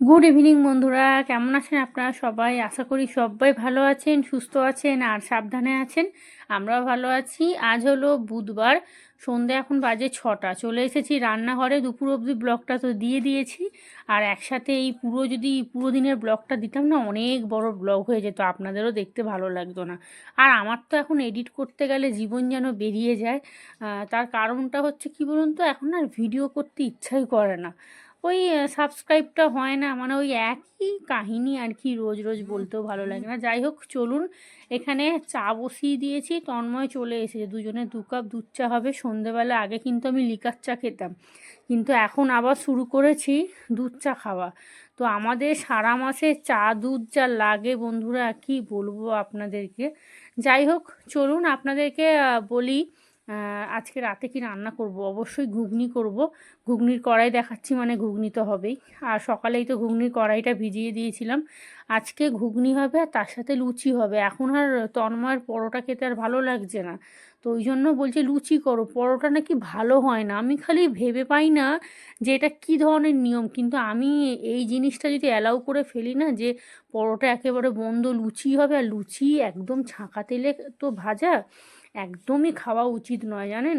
Good evening বন্ধুরা। কেমন আছেন আপনারা সবাই? আশা করি সবাই ভালো আছেন, সুস্থ আছেন আর সাবধানে আছেন। আমরাও ভালো আছি। আজ হলো বুধবার, সন্ধে এখন বাজে ছটা। চলে এসেছি রান্নাঘরে। দুপুর অবধি ব্লগটা তো দিয়ে দিয়েছি। আর একসাথে এই পুরো যদি পুরো দিনের ব্লগটা দিতাম না, অনেক বড় ব্লগ হয়ে যেত। আপনাদেরও দেখতে ভালো লাগতো না। আর আমার তো এখন এডিট করতে গেলে জীবন যেন বেরিয়ে যায়। তার কারণটা হচ্ছে কি বলুন তো? এখন আর ভিডিও করতে ইচ্ছাই করে না। ওই সাবস্ক্রাইবটা হয় না মানে ওই একই কাহিনী আর কি রোজ রোজ বলতেও ভালো লাগে না। যাই হোক চলুন এখানে চা বসিয়ে দিয়েছি তন্ময় চলে এসেছে। দুজনে দু কাপ দুধ চা হবে সন্ধেবেলা আগে কিন্তু আমি লিকার চা খেতাম কিন্তু এখন আবার শুরু করেছি দুধ চা খাওয়া। তো আমাদের সারা মাসে চা দুধ যা লাগে বন্ধুরা কি বলব আপনাদেরকে? যাই হোক চলুন আপনাদেরকে বলি আজকে রাতে কি রান্না করব? অবশ্যই ঘুগনি করব। ঘুগনির কড়াই দেখাচ্ছি মানে ঘুগনি তো হবেই। আর সকালেই তো ঘুগনির কড়াইটা ভিজিয়ে দিয়েছিলাম। আজকে ঘুগনি হবে আর তার সাথে লুচি হবে। এখন আর তন্ময়ের পরোটা খেতে আর ভালো লাগছে না। তো ওই জন্য বলছে লুচি করো। পরোটা নাকি ভালো হয় না। আমি খালি ভেবে পাই না যে এটা কী ধরনের নিয়ম। কিন্তু আমি এই জিনিসটা যদি অ্যালাউ করে ফেলি না যে পরোটা একেবারে বন্ধ লুচি হবে আর লুচি একদম ছাঁকা তেলে তো ভাজা একদমই খাওয়া উচিত নয়, জানেন?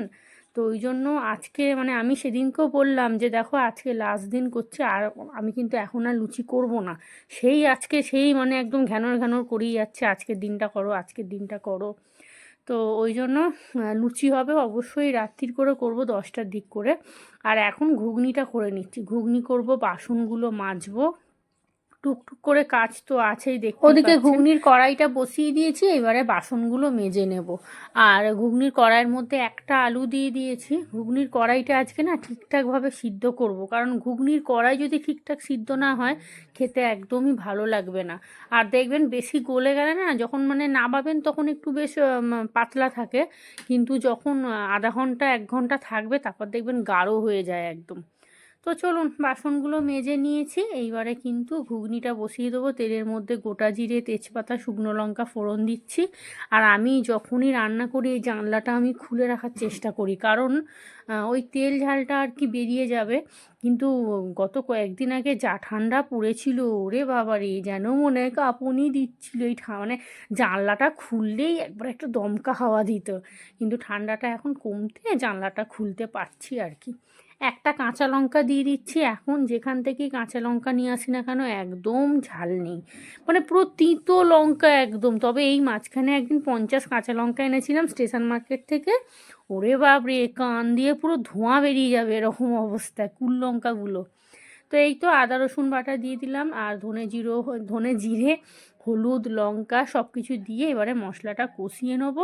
তো ওই জন্য আজকে মানে আমি সেদিনকেও বললাম যে, দেখো, আজকে লাস্ট দিন করছে, আর আমি কিন্তু এখন আর লুচি করব না। সেই আজকে সেই মানে একদম ঘ্যানর ঘ্যানর করেই যাচ্ছে, আজকের দিনটা করো, আজকের দিনটা করো। তো ওই জন্য লুচি হবে অবশ্যই রাত্রির করে করব, দশটার দিক করে। আর এখন ঘুগনিটা করে নিচ্ছি। ঘুগনি করব, বাসনগুলো মাজবো টুকটুক করে কাজ তো আছেই দেখতে ওদিকে ঘুগনির কড়াইটা বসিয়ে দিয়েছি এবারে বাসনগুলো মেজে নেব। আর ঘুগনির কড়াইয়ের মধ্যে একটা আলু দিয়ে দিয়েছি। ঘুগনির কড়াইটা আজকে না ঠিকঠাকভাবে সিদ্ধ করব কারণ ঘুগনির কড়াই যদি ঠিকঠাক সিদ্ধ না হয় খেতে একদমই ভালো লাগবে না। আর দেখবেন বেশি গলে গেলে না যখন মানে নাবাবেন তখন একটু বেশ পাতলা থাকে কিন্তু যখন আধা ঘণ্টা এক ঘণ্টা থাকবে তারপর দেখবেন গাঢ় হয়ে যায় একদম। তো চলুন বাসনগুলো মেজে নিয়েছি। এইবারে কিন্তু ঘুগনিটা বসিয়ে দেবো। তেলের মধ্যে গোটা জিরে, তেজপাতা, শুকনো লঙ্কা ফোড়ন দিচ্ছি। আর আমি যখনই রান্না করি, এই জানলাটা আমি খুলে রাখার চেষ্টা করি। কারণ ওই তেল ঝালটা আর কি বেরিয়ে যাবে। কিন্তু গত কয়েকদিন আগে যা ঠান্ডা পড়েছিল, ওরে বাবারে, যেন মনে হয় কাঁপুনি দিচ্ছিল এই মানে জানলাটা খুললেই একবার একটা দমকা হাওয়া দিত। কিন্তু ঠান্ডাটা এখন কমতে জানলাটা খুলতে পারছি আর কি। একটা কাঁচা লঙ্কা দিয়ে দিচ্ছি। এখন যেখান থেকে কাঁচা লঙ্কা নিয়ে আসি না কেন, একদম ঝাল নেই। মানে পুরো তিতো লঙ্কা একদম। তবে এই মাঝখানে একদিন পঞ্চাশ কাঁচা লঙ্কা এনেছিলাম স্টেশন মার্কেট থেকে। ওরে বাপরে, কান দিয়ে পুরো ধোঁয়া বেরিয়ে যাবে এরকম অবস্থায় কুল লঙ্কাগুলো। তো এই তো আদা, রসুন বাটা দিয়ে দিলাম আর ধনে জিরো, ধনে জিরে, হলুদ, লঙ্কা সব কিছু দিয়ে এবারে মশলাটা কষিয়ে নেব।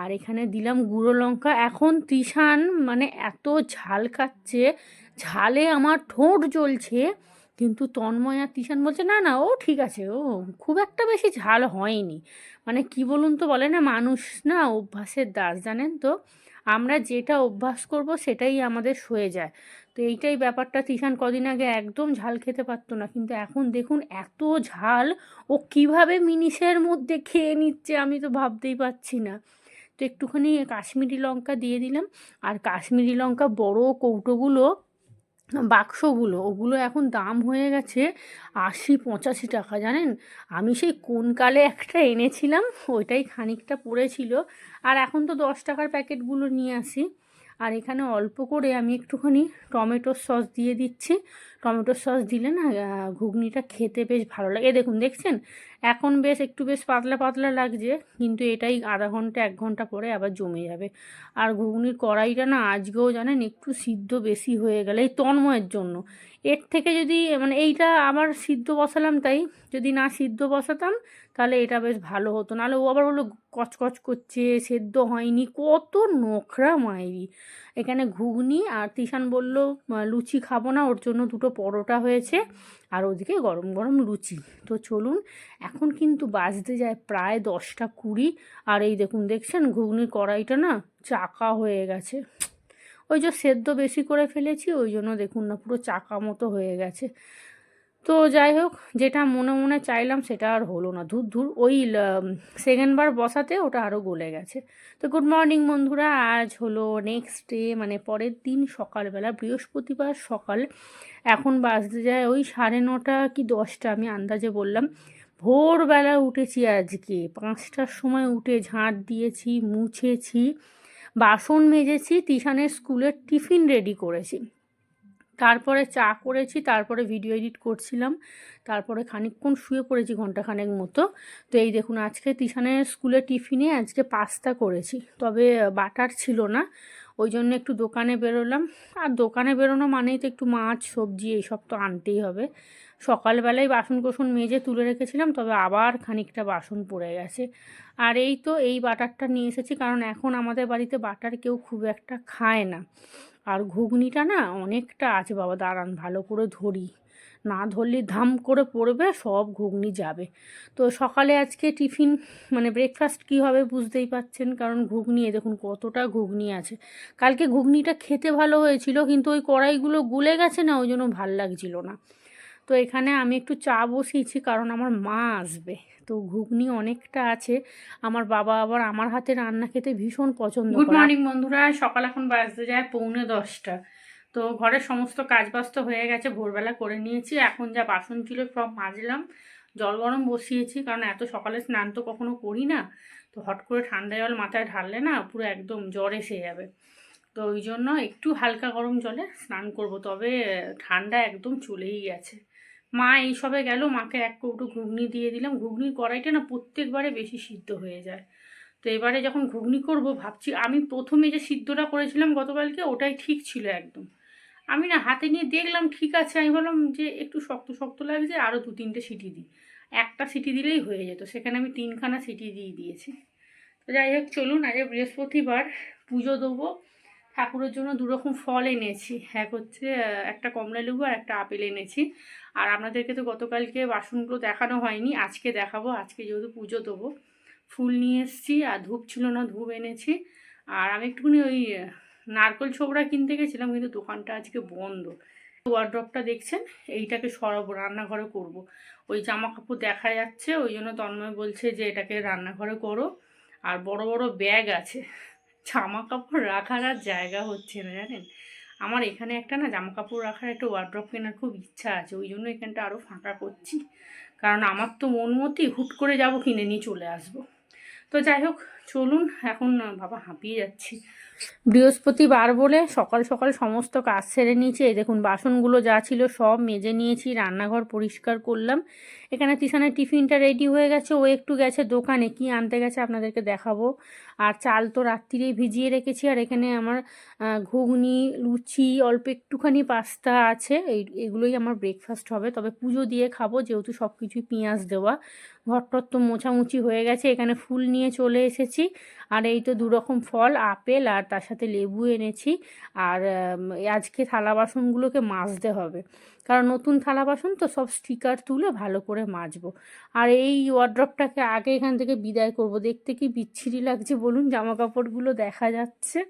আর এখানে দিলাম গুঁড়ো লঙ্কা। এখন তৃষান মানে এত ঝাল খাচ্ছে, ঝালে আমার ঠোঁট জ্বলছে, কিন্তু তন্ময় আর তৃষান বলছে, না না, ও ঠিক আছে, ও খুব একটা বেশি ঝাল হয়নি। মানে কি বলুন তো বলে না, মানুষ না অভ্যাসের দাস, জানেন তো? আমরা যেটা অভ্যাস করব সেটাই আমাদের সয়ে যায়। তো এইটাই ব্যাপারটা। তৃষান কদিন আগে একদম ঝাল খেতে পারতো না, কিন্তু এখন দেখুন এত ঝাল, ও কীভাবে মিনিশের মধ্যে খেয়ে নিচ্ছে আমি তো ভাবতেই পারছি না। তো একটুখানি কাশ্মীরি লঙ্কা দিয়ে দিলাম, আর কাশ্মীরি লঙ্কা বড় কৌটোগুলো, বাক্সগুলো, ওগুলো এখন দাম হয়ে গেছে আশি পঁচাশি টাকা, জানেন? আমি সেই কোন কালে একটা এনেছিলাম, ওইটাই খানিকটা পড়েছিল, আর এখন তো দশ টাকার প্যাকেটগুলো নিয়ে আসি। আর এখানে অল্প করে আমি একটুখানি টমেটোর সস দিয়ে দিচ্ছি। টমেটোর সস দিলে না ঘুগনিটা খেতে বেশ ভালো লাগে। দেখুন, দেখছেন? এখন বেশ একটু বেশ পাতলা পাতলা লাগছে, কিন্তু এটাই আধা ঘণ্টা, এক ঘণ্টা পরে আবার জমে যাবে। আর ঘুগনির কড়াইটা না আজকেও জানেন একটু সিদ্ধ বেশি হয়ে গেলে, এই তন্ময়ের জন্য। এর থেকে যদি মানে এইটা আবার সিদ্ধ বসালাম তাই, যদি না সিদ্ধ বসাতাম, তাহলে এটা বেশ ভালো হতো। নাহলে ও আবার বলল, কচকচ করছে, সেদ্ধ হয়নি, কত নোখরা মায়েরি এখানে ঘুগনি আর তিশান বলল লুচি খাব না, ওর জন্য দুটো পরোটা হয়েছে আর ওদিকে গরম গরম লুচি। তো চলুন, এখন কিন্তু বাজতে যায় প্রায় দশটা কুড়ি আর এই দেখুন, দেখছেন ঘুগনির কড়াইটা না চাকা হয়ে গেছে। ওই যে সেদ্ধ বেশি করে ফেলেছি, ওই জন্য দেখুন না পুরো চাকা মতো হয়ে গেছে। তো যাই হোক, যেটা মনে মনে চাইলাম সেটা আর হলো না। ধুর ধুর, ওই সেকেন্ডবার বসাতে ওটা আরও গলে গেছে। তো গুড মর্নিং বন্ধুরা, আজ হলো নেক্সট ডে মানে পরের দিন সকালবেলা, বৃহস্পতিবার সকাল। এখন বাজতে যায় ওই সাড়ে নটা কি দশটা, আমি আন্দাজে বললাম। ভোরবেলা উঠেছি আজকে, পাঁচটার সময় উঠে ঝাঁট দিয়েছি, মুছেছি, বাসন মেজেছি তিশানের স্কুলের টিফিন রেডি করেছি। তারপরে চা করেছি, তারপরে ভিডিও এডিট করছিলাম, তারপরে খানিকক্ষণ শুয়ে পড়েছি ঘন্টাখানেক মতো। তো এই দেখুন, আজকে তিশানের স্কুলে টিফিনে আজকে পাস্তা করেছি, তবে বাটার ছিল না, ওই জন্য একটু দোকানে বেরোলাম। আর দোকানে বেরোনো মানেই তো একটু মাছ, সবজি এইসব তো আনতেই হবে। সকালবেলায় বাসন কোসন মেজে তুলে রেখেছিলাম, তবে আবার খানিকটা বাসন পড়ে গেছে। আর এই তো এই বাটারটা নিয়ে এসেছি, কারণ এখন আমাদের বাড়িতে বাটার কেউ খুব একটা খায় না। আর ঘুগনিটা না অনেকটা আছে বাবা, দাঁড়ান ভালো করে ধরি। না ধরলে ধাম করে পড়বে, সব ঘুগনি যাবে। তো সকালে আজকে টিফিন মানে ব্রেকফাস্ট কি হবে বুঝতেই পাচ্ছেন কারণ ঘুগনি দেখুন কতটা ঘুগনি আছে। কালকে ঘুগনিটা খেতে ভালো হয়েছিল, কিন্তু ওই কড়াইগুলো গুলে গেছে না, ওই জন্য ভালো লাগছিল না। তো এখানে আমি একটু চা বসিয়েছি কারণ আমার মা আসবে। তো ঘুগনি অনেকটা আছে। আমার বাবা আবার আমার হাতে রান্না খেতে ভীষণ পছন্দ গুড মর্নিং বন্ধুরা। সকাল এখন বাজতে যায় পৌনে দশটা। তো ঘরের সমস্ত কাজ বাস্ত হয়ে গেছে ভোরবেলা করে নিয়েছি। এখন যা বাসন ছিল সব মাজলাম। জল গরম বসিয়েছি কারণ এত সকালে স্নান তো কখনো করি না। তো হট করে ঠান্ডা জল মাথায় ঢাললে না পুরো একদম জ্বর এসে যাবে। তো ওই জন্য একটু হালকা গরম জলে স্নান করব। তবে ঠান্ডা একদম চলেই গেছে। মা এইসবে গেল, মাকে এক কৌটো ঘুগনি দিয়ে দিলাম। ঘুগনির কড়াইটা না প্রত্যেকবারে বেশি সিদ্ধ হয়ে যায়। তো এবারে যখন ঘুগনি করব, ভাবছি আমি প্রথমে যে সিদ্ধটা করেছিলাম গতকালকে, ওটাই ঠিক ছিল একদম। আমি না হাতে নিয়ে দেখলাম, ঠিক আছে, আমি বললাম যে একটু শক্ত শক্ত লাগছে আরও দু তিনটে সিটি দিই। একটা সিটি দিলেই হয়ে যেত, সেখানে আমি তিনখানা সিটি দিয়ে দিয়েছি। তো যাই হোক, চলুন আজ বৃহস্পতিবার, পুজো দেবো। ঠাকুরের জন্য দুরকম ফল এনেছি। এক হচ্ছে একটা কমলা লেবু আর একটা আপেল এনেছি। আর আপনাদেরকে তো গতকালকে বাসনগুলো দেখানো হয়নি, আজকে দেখাবো। আজকে যেহেতু পুজো দেবো, ফুল নিয়ে এসেছি আর ধূপ ছিল না, ধূপ এনেছি। আর আমি একটুখানি ওই নারকল ছোবড়া কিনতে গেছিলাম, কিন্তু দোকানটা আজকে বন্ধ। ওয়ার্ড্রপটা দেখছেন? এইটাকে সরাবো, রান্নাঘরে করব। ওই জামা কাপড় দেখা যাচ্ছে, ওই জন্য তন্ময় বলছে যে এটাকে রান্নাঘরে করো। আর বড় বড় ব্যাগ আছে। জামা কাপড় রাখার আর জায়গা হচ্ছে না, জানেন? আমার এখানে একটা না জামা কাপড় রাখার একটা ওয়ার্ড্রপ কেনার খুব ইচ্ছা আছে, ওই জন্য এখানটা আরও ফাঁকা করছি। কারণ আমার তো মন মতি হুট করে যাব কিনে নিয়ে চলে আসব। তো যাই হোক, চলুন, এখন, বাবা হাঁপিয়ে যাচ্ছি। বৃহস্পতিবার বলে সকাল সকাল সমস্ত কাজ সেরে নিয়েছি। এই দেখুন, বাসনগুলো যা ছিল সব মেজে নিয়েছি, রান্নাঘর পরিষ্কার করলাম। এখানে তিসানের টিফিনটা রেডি হয়ে গেছে। ও একটু গেছে দোকানে, কি আনতে গেছে আপনাদেরকে দেখাবো। আর চাল তো রাত্রিরেই ভিজিয়ে রেখেছি। আর এখানে আমার ঘুগনি, লুচি, অল্প একটুখানি পাস্তা আছে। এই, এগুলোই আমার ব্রেকফাস্ট হবে। তবে পুজো দিয়ে খাব, যেহেতু সব কিছুই পেঁয়াজ দেওয়া। ঘরটর তো মোছামুছি হয়ে গেছে, এখানে ফুল নিয়ে চলে এসেছি। আর এই তো দুরকম ফল, আপেল আর তার সাথে লেবু এনেছি। আর আজকে থালা বাসনগুলোকে মাজতে হবে। কারণ নতুন থালা বাসন তো সব স্টিকার তুলে ভালো করে মাজবো। আর এই ওয়ার্ড্রপটাকে আগে এখান থেকে বিদায় করব। দেখতে কি বিচ্ছিরি লাগছে বলুন জামা কাপড়গুলো দেখা যাচ্ছে।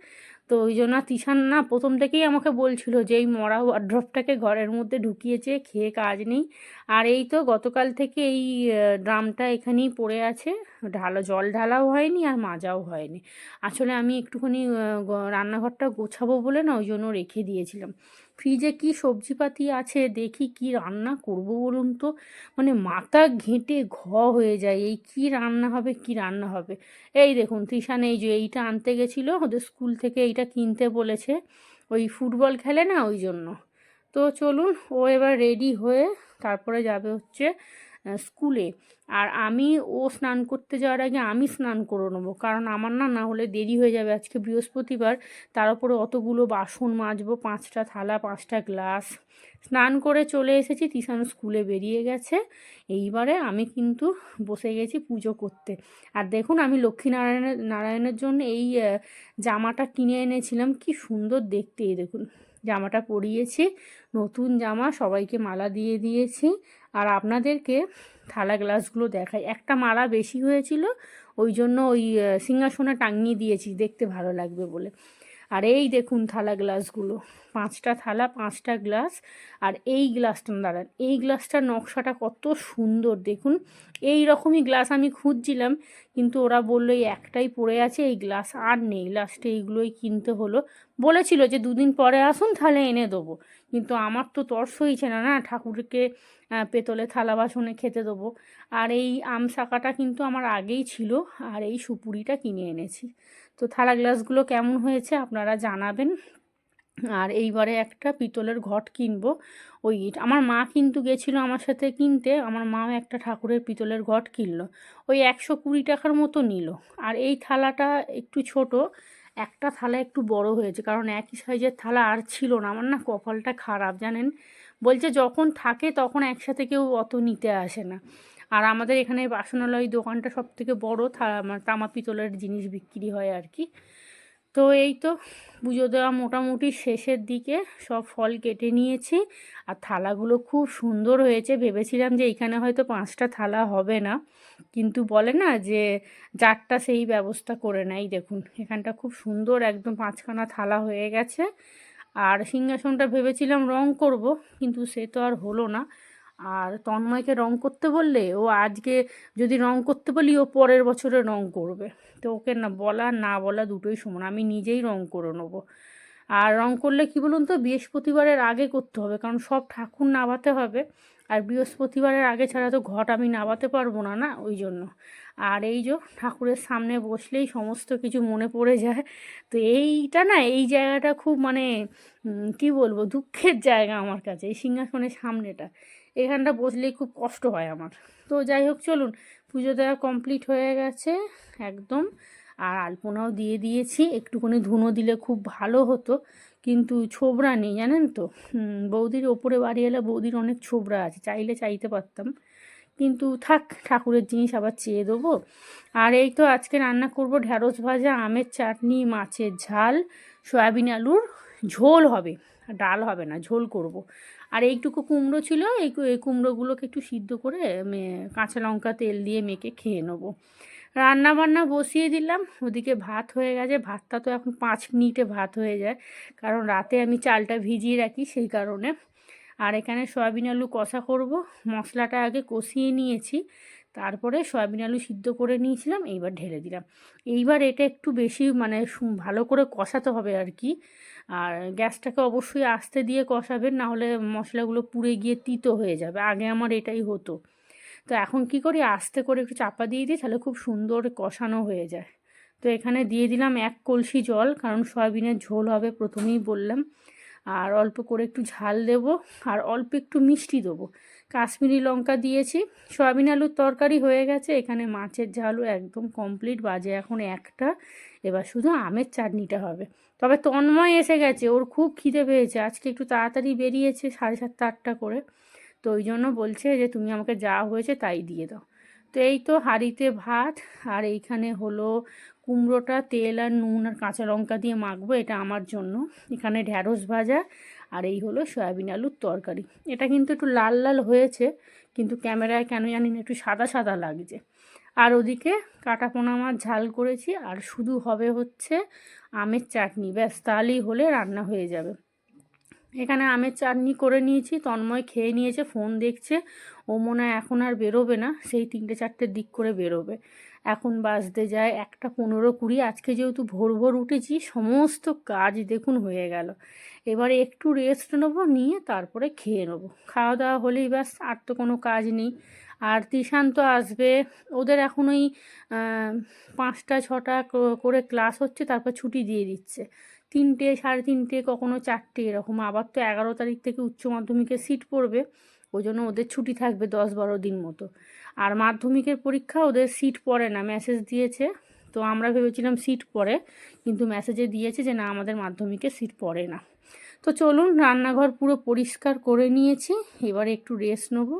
তো ওই জন্য তিশান না প্রথম থেকেই আমাকে বলছিল যে এই মরা ওয়ার্ড্রপটাকে ঘরের মধ্যে ঢুকিয়েছে, খেয়ে কাজ নেই। আর এই তো গতকাল থেকে এই ড্রামটা এখানেই পড়ে আছে। ঢালা, জল ঢালাও হয়নি আর মাজাও হয়নি। আসলে আমি একটুখানি রান্নাঘরটা গোছাবো বলে না ওই জন্য রেখে দিয়েছিলাম। ফ্রিজে কি সবজিপাতি আছে দেখি কি রান্না করব বলুন তো? মানে মাথা ঘেঁটে ঘ হয়ে যায়। এই কি রান্না হবে, কি রান্না হবে? এই দেখুন তৃষান এই যে এইটা আনতে গেছিল, ওদের স্কুল থেকে এইটা কিনতে বলেছে। ওই ফুটবল খেলে না ওই জন্য। তো চলুন, ও এবার রেডি হয়ে তারপরে যাবে হচ্ছে স্কুলে আর আমি, ও স্নান করতে যাওয়ার আগে আমি স্নান করে নেব। কারণ আমার না না হলে দেরি হয়ে যাবে। আজকে বৃহস্পতিবার, তার উপরে অতগুলো বাসন মাজবো, পাঁচটা থালা, পাঁচটা গ্লাস। স্নান করে চলে এসেছি তিসানো স্কুলে বেরিয়ে গেছে। এইবারে আমি কিন্তু বসে গেছি পুজো করতে। আর দেখুন, আমি লক্ষ্মীনারায়ণের নারায়ণের জন্য এই জামাটা কিনে এনেছিলাম। কি সুন্দর দেখতে দেখুন। জামাটা পরিয়েছি। নতুন জামা সবাইকে মালা দিয়ে দিয়েছি। আর আপনাদেরকে থালা গ্লাসগুলো দেখাই। একটা মালা বেশি হয়েছিল, ওই জন্য ওই সিংহাসনে টাঙিয়ে দিয়েছি, দেখতে ভালো লাগবে বলে। আর এই দেখুন থালা গ্লাসগুলো। পাঁচটা থালা, পাঁচটা গ্লাস আর এই গ্লাসটা দাঁড়ান, এই গ্লাসটার নকশাটা কত সুন্দর। দেখুন, এই রকমই গ্লাস আমি খুঁজছিলাম, কিন্তু ওরা বলল এই একটাই পড়ে আছে, এই গ্লাস আর নেই। লাস্টে এইগুলোই কিনতে হলো। বলেছিল যে দুদিন পরে আসুন, তাহলে এনে দেবো। কিন্তু আমার তো তর্স হয়েছে না না, ঠাকুরকে পেতলে থালা বাসনে খেতে দেবো। আর এই আম শাকাটা কিন্তু আমার আগেই ছিল, আর এই সুপুরিটা কিনে এনেছি। তো থালা গ্লাসগুলো কেমন হয়েছে আপনারা জানাবেন। আর এইবারে একটা পিতলের ঘট কিনবো। ওই আমার মা কিন্তু গেছিল আমার সাথে কিনতে, আমার মাও একটা ঠাকুরের পিতলের ঘট কিনলো। ওই একশো কুড়ি টাকার মতো নিল। আর এই থালাটা একটু ছোট, একটা থালা একটু বড় হয়েছে, কারণ একই সাইজের থালা আর ছিল না। আমার না কপালটা খারাপ, জানেন? বলছে যখন থাকে তখন একসাথে কেউ অত নিতে আসে না। আর আমাদের এখানে বাসনালয় দোকানটা সব থেকে বড়ো, থা, তামা পিতলের জিনিস বিক্রি হয় আর কি। তো এই তো পুজো দেওয়া মোটামুটি শেষের দিকে সব ফল কেটে নিয়েছি আর থালাগুলো খুব সুন্দর হয়েছে। ভেবেছিলাম যে এখানে হয়তো পাঁচটা থালা হবে না, কিন্তু বলে না যে চারটা সেই ব্যবস্থা করে নেয়। দেখুন, এখানটা খুব সুন্দর একদম পাঁচখানা থালা হয়ে গেছে। আর সিংহাসনটা ভেবেছিলাম রং করব, কিন্তু সে তো আর হলো না। আর তন্ময়কে রং করতে বললে ও আজকে যদি রং করতে বলি, ও পরের বছরে রং করবে। তো ওকে না বলা না বলা দুটোই সমান। আমি নিজেই রং করে নেব। আর রং করলে কি বলুন তো, বৃহস্পতিবারের আগে করতে হবে, কারণ সব ঠাকুর নাবাতে হবে। আর বৃহস্পতিবারের আগে ছাড়া তো ঘট আমি নাবাতে পারব না না? ওই জন্য। আর এই যে ঠাকুরের সামনে বসলেই সমস্ত কিছু মনে পড়ে যায়। তো এইটা না, এই জায়গাটা খুব মানে কি বলব, দুঃখের জায়গা আমার কাছে, এই সিংহাসনের সামনেটা। এখানটা বসলেই খুব কষ্ট হয় আমার। তো যাই হোক, চলুন, পুজো দেওয়া কমপ্লিট হয়ে গেছে একদম। আর আলপনাও দিয়ে দিয়েছি। একটুখানি ধুনো দিলে খুব ভালো হতো, কিন্তু ছোবরা নেই, জানেন তো? বৌদির ওপরে বাড়ি এলে বৌদির অনেক ছোবরা আছে, চাইলে চাইতে পারতাম। কিন্তু থাক, ঠাকুরের জিনিস আবার চেয়ে দেবো। আর এই তো আজকে রান্না করব ঢ্যাঁড়স ভাজা, আমের চাটনি, মাছের ঝাল, সয়াবিন আলুর ঝোল হবে। ডাল হবে না, ঝোল করব। আর এইটুকু কুমড়ো ছিল, এই কুমড়োগুলোকে একটু সিদ্ধ করে কাঁচা লঙ্কা তেল দিয়ে মেখে খেয়ে নেব। রান্না বান্না বসিয়ে দিলাম, ওদিকে ভাত হয়ে গেছে, ভাতটা তো এখন পাঁচ মিনিটে ভাত হয়ে যায়, কারণ রাতে আমি চালটা ভিজিয়ে রাখি সেই কারণে। আর এখানে সয়াবিন আলু কষা করব, মশলাটা আগে কষিয়ে নিয়েছি তারপরে সয়াবিন আলু সিদ্ধ করে নিয়েছিলাম, এইবার ঢেলে দিলাম। এইবার এটা একটু বেশি মানে ভালো করে কষাতে হবে আর কি। আর গ্যাসটাকে অবশ্যই আস্তে দিয়ে কষাবেন, নাহলে মশলাগুলো পুড়ে গিয়ে তিতো হয়ে যাবে। আগে আমার এটাই হতো। তো এখন কি করি, আস্তে করে একটু চাপা দিয়ে দিই, তাহলে খুব সুন্দর কষানো হয়ে যায়। তো এখানে দিয়ে দিলাম এক কলসি জল, কারণ সয়াবিনের ঝোল হবে প্রথমেই বললাম। আর অল্প করে একটু ঝাল দেব আর অল্প একটু মিষ্টি দেবো। কাশ্মীরি লঙ্কা দিয়েছি। সয়াবিন আলুর তরকারি হয়ে গেছে। এখানে মাছের ঝালও একদম কমপ্লিট বাজে এখন একটা। এবার শুধু আমের চাটনিটা হবে। তবে তন্ময় এসে গেছে। ওর খুব খিদে পেয়েছে। আজকে একটু তাড়াতাড়ি বেরিয়েছে সাড়ে সাতটা আটটা করে। তো ওই জন্য বলছে যে, তুমি আমাকে যা হয়েছে তাই দিয়ে দাও। তো এই তো হাঁড়িতে ভাত। আর এইখানে হলো কুমড়োটা তেল আর নুন আর কাঁচা লঙ্কা দিয়ে মাখবো, এটা আমার জন্য। এখানে ঢ্যাঁড়স ভাজা আর এই হলো সয়াবিন আলুর তরকারি। এটা কিন্তু একটু লাল লাল হয়েছে, কিন্তু ক্যামেরায় কেন জানি না, একটু সাদা সাদা লাগছে। আর ওদিকে কাটা পোনা মাছ ঝাল করেছি, আর শুধু হবে হচ্ছে আমের চাটনি। ব্যাস, তাহলেই হলে রান্না হয়ে যাবে। এখানে আমের চাটনি করে নিয়েছি, তন্ময় খেয়ে নিয়েছে, ফোন দেখছে। ও মনে হয় এখন আর বেরোবে না, সেই তিনটে চারটের দিক করে বেরোবে। এখন বাজতে যায় একটা পনেরো কুড়ি। আজকে যেহেতু ভোর ভোর উঠেছি, সমস্ত কাজ দেখুন হয়ে গেল। এবারে একটু রেস্ট নেব, নিয়ে তারপরে খেয়ে নেব। খাওয়া দাওয়া হলেই ব্যাস, আর তো কোনো কাজ নেই। আর তিশান তো আসবে। ওদের এখন ওই পাঁচটা, ছটা করে ক্লাস হচ্ছে, তারপর ছুটি দিয়ে দিচ্ছে। তিনটে, সাড়ে তিনটে, কখনো চারটে এরকম। আবার তো এগারো তারিখ থেকে উচ্চ মাধ্যমিকের সিট পড়বে। ওই জন্য ওদের ছুটি থাকবে দশ বারো দিন মতো। আর মাধ্যমিকের পরীক্ষা ওদের সিট পড়ে না মেসেজ দিয়েছে। তো আমরা ভেবেছিলাম সিট পড়ে কিন্তু মেসেজে দিয়েছে যে না, আমাদের মাধ্যমিকে সিট পড়ে না। তো চলুন, রান্নাঘর পুরো পরিষ্কার করে নিয়েছি। এবারে একটু রেস্ট নেব।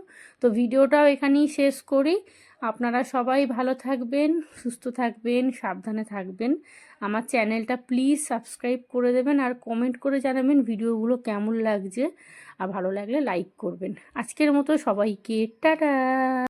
তো ভিডিওটাও এখানেই শেষ করি। আপনারা সবাই ভালো থাকবেন, সুস্থ থাকবেন, সাবধানে থাকবেন। আমার চ্যানেলটা প্লিজ সাবস্ক্রাইব করে দেবেন আর কমেন্ট করে জানাবেন ভিডিওগুলো কেমন লাগছে। আর ভালো লাগলে লাইক করবেন। আজকের মতো সবাইকে, টাটা!